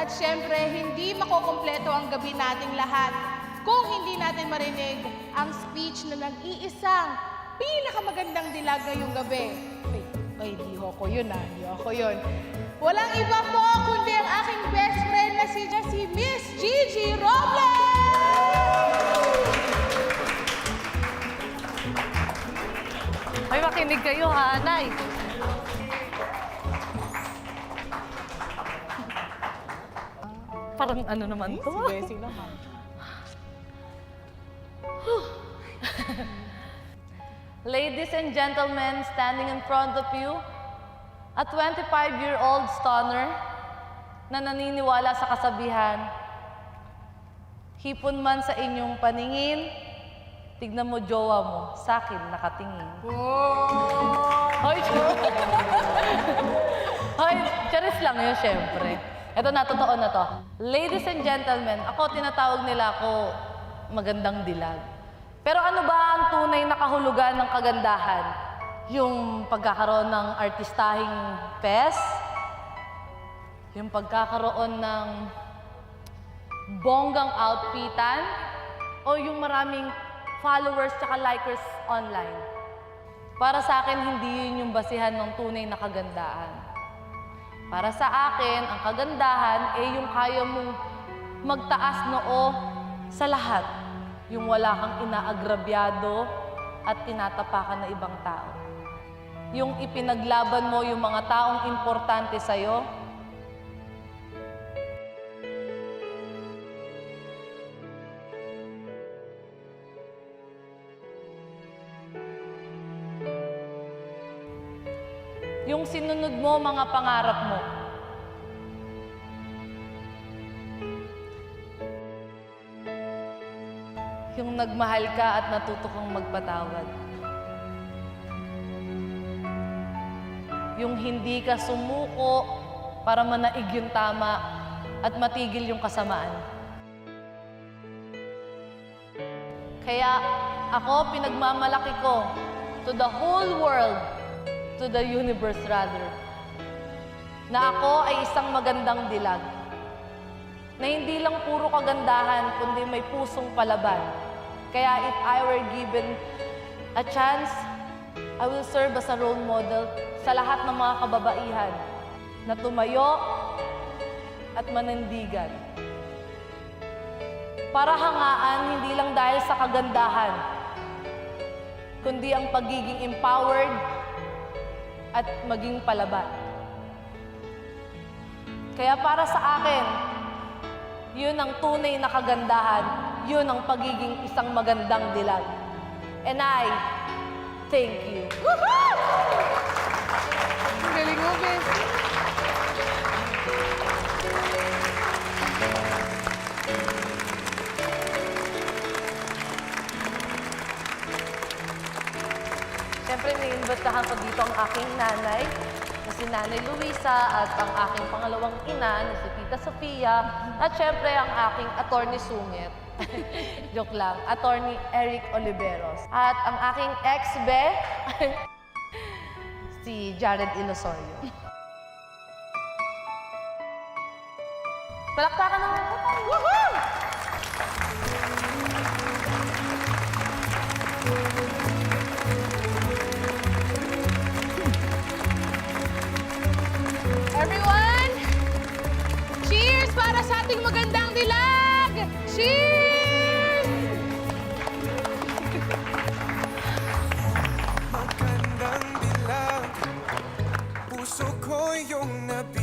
At syempre, hindi makukumpleto ang gabi nating lahat kung hindi natin marinig ang speech na nag-iisang pinakamagandang dilag ngayong gabi. Ay, ay, di ako yun ah, di ako yun. Walang iba po kundi ang aking best friend na si, si Miss Gigi Robles! Ay, makinig kayo ha, Nay. Parang ano naman to? Blessing naman. Ladies and gentlemen, standing in front of you, a 25-year-old stoner na naniniwala sa kasabihan, hipon man sa inyong paningin, tignan mo jowa mo, sa akin nakatingin. Hoy, Hoy, charis lang yun, syempre. Ito na, totoo na to. Ladies and gentlemen, ako tinatawag nila ako magandang dilag. Pero ano ba ang tunay na kahulugan ng kagandahan? Yung pagkakaroon ng artistahing pes? Yung pagkakaroon ng bonggang outfitan? O yung maraming followers tsaka likers online? Para sa akin, hindi yun yung basihan ng tunay na kagandahan. Para sa akin, ang kagandahan ay yung kaya mong magtaas noo sa lahat. Yung wala kang inaagrabyado at tinatapakan na ibang tao. Yung ipinaglaban mo yung mga taong importante sa'yo. Yung sinunod mo mga pangarap mo. Yung nagmahal ka at natuto kang magpatawad. Yung hindi ka sumuko para manaig yung tama at matigil yung kasamaan. Kaya ako pinagmamalaki ko to the whole world, to the universe rather, na ako ay isang magandang dilag. Na hindi lang puro kagandahan, kundi may pusong palaban. Kaya if I were given a chance, I will serve as a role model sa lahat ng mga kababaihan na tumayo at manindigan. Para hangaan hindi lang dahil sa kagandahan, kundi ang pagiging empowered at maging palaban. Kaya para sa akin, yun ang tunay na kagandahan, yun ang pagiging isang magandang dilag. And I thank you. Ang galing mo, Siyempre, naiimbitahan ko dito ang aking nanay, na si Nanay Luisa, at ang aking pangalawang ina, na si Tita Sofia, at siyempre ang aking attorney sungit. Joke lang, attorney Eric Oliveros. At ang aking ex-be, si Jared Ilosorio. Palakpakan naman po tayo. Woohoo! Everyone, cheers para sa ating magandang dilag! Cheers! Magandang dilag Puso ko yung nabi